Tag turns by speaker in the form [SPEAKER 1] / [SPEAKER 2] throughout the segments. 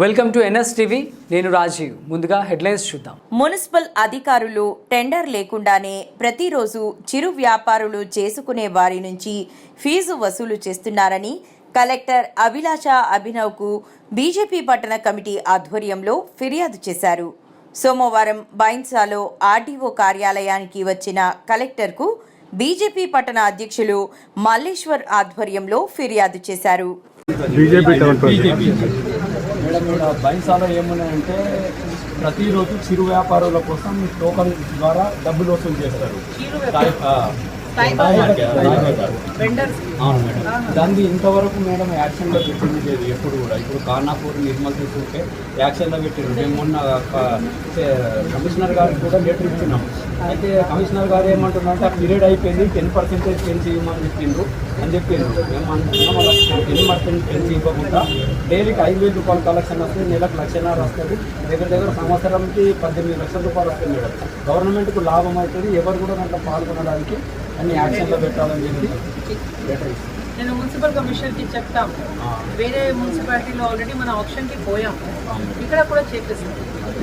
[SPEAKER 1] Welcome to NS TV. నేను రాజీవ్. ముందుగా headlines చూద్దాం.
[SPEAKER 2] మున్సిపల్ అధికారులు టెండర్ లేకుండానే ప్రతిరోజు చిరు వ్యాపారులు చేసుకునే వారి నుంచి ఫీజు వసూలు చేస్తున్నారని కలెక్టర్ అభిలాష అభినవ్కు బీజేపీ పట్టణ కమిటీ ఆధ్వర్యంలో ఫిర్యాదు చేశారు. సోమవారం బైన్సాలో ఆర్డీఓ కార్యాలయానికి వచ్చిన కలెక్టర్కు బీజేపీ పట్టణ అధ్యక్షులు మల్లేశ్వర్ ఆధ్వర్యంలో ఫిర్యాదు చేశారు.
[SPEAKER 3] బీజేపీ
[SPEAKER 4] మేడం ఇక్కడ బైన్సాలో ఏమున్నాయంటే ప్రతిరోజు చిరు వ్యాపారుల కోసం టోకన్ ద్వారా డబ్బులు వసూలు చేస్తారు. దాన్ని ఇంతవరకు మేడం యాక్షన్లో పెట్టింది లేదు ఎప్పుడు కూడా. ఇప్పుడు కానాపూర్ నిర్మల్ తీసుకుంటే యాక్షన్లో పెట్టిండు మేము మొన్న కమిషనర్ గారికి కూడా లెటర్ ఇచ్చినాం. అయితే కమిషనర్ గారు ఏమంటున్నారంటే ఆ పీరియడ్ అయిపోయింది. టెన్ పర్సెంటేజ్ పెంచి ఇవ్వమని చెప్పిండ్రు. అని చెప్పిండ్రు. మేము టెన్ పర్సెంట్ పెంచి ఇవ్వకుండా డైలీకి ఐదు వేల రూపాయలు కలెక్షన్ వస్తుంది. నెలకు లక్షన్నర వస్తుంది. దగ్గర దగ్గర సంవత్సరంకి పద్దెనిమిది లక్షల రూపాయలు వస్తుంది మేడం. గవర్నమెంట్కు లాభం అవుతుంది. ఎవరు కూడా దాంట్లో పాల్గొనడానికి అన్ని యాక్షన్లో పెట్టాలని చెప్పి
[SPEAKER 5] నేను మున్సిపల్ కమిషనర్కి చెప్తాం వేరే మున్సిపాలిటీలో ఆల్రెడీ మన ఆప్షన్కి పోయాం ఇక్కడ కూడా చేపిస్తాం.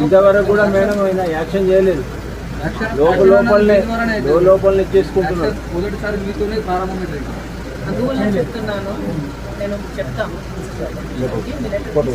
[SPEAKER 4] ఇంతవరకు కూడా మేడం ఆయన యాక్షన్ చేయలేదు. లోపల లోపలనే లోపలనే చేసుకుంటున్నారు.
[SPEAKER 3] మొదటిసారి మీతోనే ప్రారంభమైంది
[SPEAKER 5] అందువల్ల చెప్తున్నాను. నేను చెప్తాను.